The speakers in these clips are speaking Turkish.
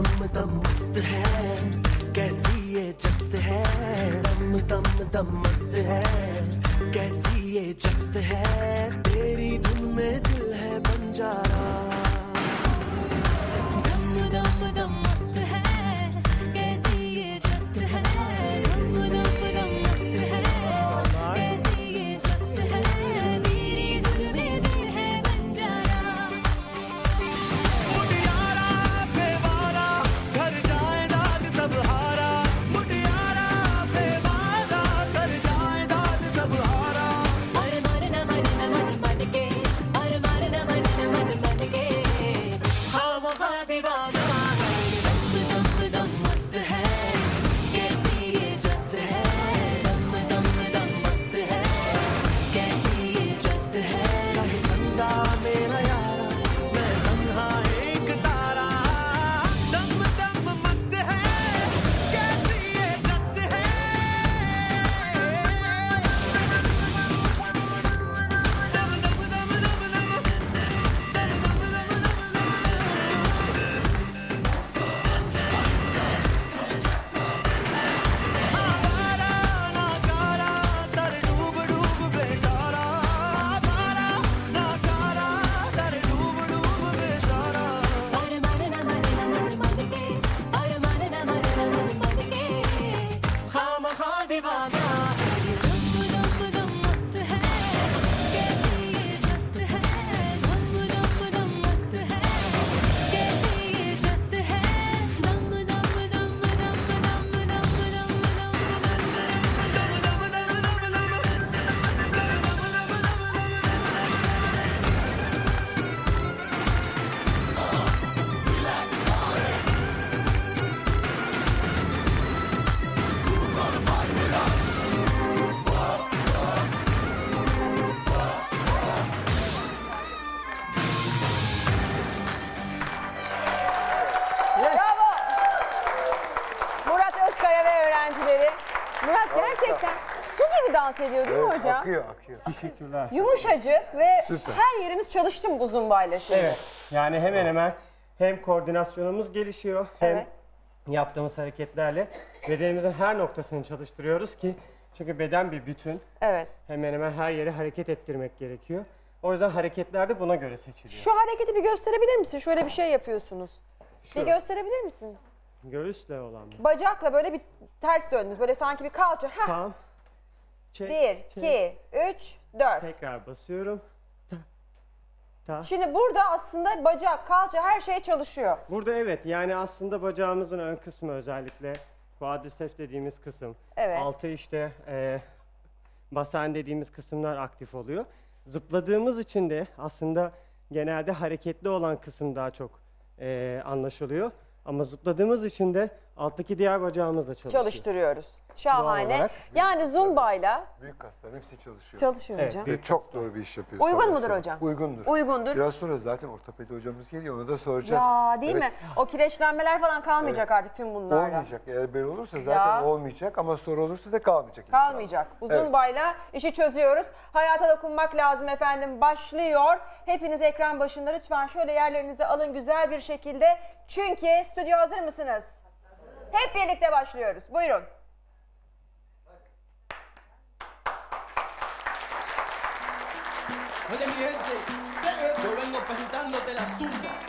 मस्त है। कैसी ये जस्त है? दम दम दम मस्त है। कैसी ये जस्त है? तेरी धुन में दिल है Banjara dans ediyor değil mi Evet, hocam? akıyor akıyor. Teşekkürler. Yumuşacık ve Süper. her yerimiz çalıştı mı bu zumbayla şimdi? Evet. Yani hemen hemen hem koordinasyonumuz gelişiyor hem Evet. yaptığımız hareketlerle bedenimizin her noktasını çalıştırıyoruz ki çünkü beden bir bütün. Evet. Hemen hemen her yere hareket ettirmek gerekiyor. O yüzden hareketler de buna göre seçiliyor. Şu hareketi bir gösterebilir misin? Şöyle bir şey yapıyorsunuz. Bir Şu. gösterebilir misiniz? Göğüsle olan mı? Bacakla böyle bir ters döndünüz. Böyle sanki bir kalça. Heh. Tamam. Çek, Bir, çek. iki, üç, dört. Tekrar basıyorum. Ta. Ta. Şimdi burada aslında bacak, kalça her şey çalışıyor. Burada evet yani aslında bacağımızın ön kısmı özellikle quadriceps dediğimiz kısım. Evet. Altı işte e, basen dediğimiz kısımlar aktif oluyor. Zıpladığımız için de aslında genelde hareketli olan kısım daha çok e, anlaşılıyor. Ama zıpladığımız için de alttaki diğer bacağımız da çalışıyor. Çalıştırıyoruz. Şahane. olarak. Yani zumbayla Büyük kaslar hepsi çalışıyor. çalışıyor Evet, hocam. Ve çok doğru bir iş yapıyor. Uygun mudur hocam? Uygundur. Uygundur. Biraz sonra zaten ortopedi hocamız geliyor ona da soracağız. Ya değil Evet, mi? O kireçlenmeler falan kalmayacak artık tüm bunlarla. Olmayacak. Eğer böyle olursa zaten Ya. olmayacak ama sonra olursa da kalmayacak. Kalmayacak. Bu Evet. zumbayla işi çözüyoruz. Hayata dokunmak lazım efendim. Başlıyor. Hepiniz ekran başında lütfen şöyle yerlerinizi alın güzel bir şekilde. Çünkü stüdyo hazır mısınız? Hep birlikte başlıyoruz. Buyurun. Oye, mi gente, yo vengo presentándote la zumba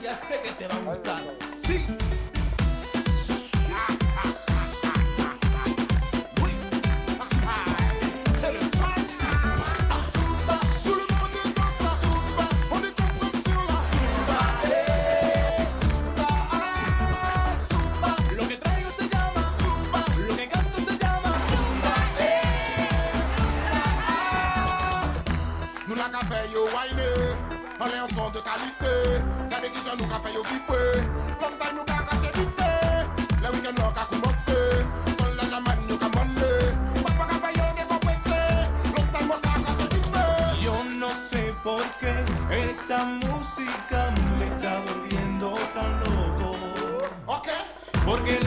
y ya sé que te va a gustar. Sí. yo wine An lè yon son de kalite Gade ki jan nou ka fè yo vipe Long time nou ka kache vipe Le weekend nou ka koumanse Sol la jaman nou ka monne Mas pa ka fè yo de kompese Long time nou ka kache vipe Yo no sé por qué Esa música me está volviendo tan loco. Ok. Porque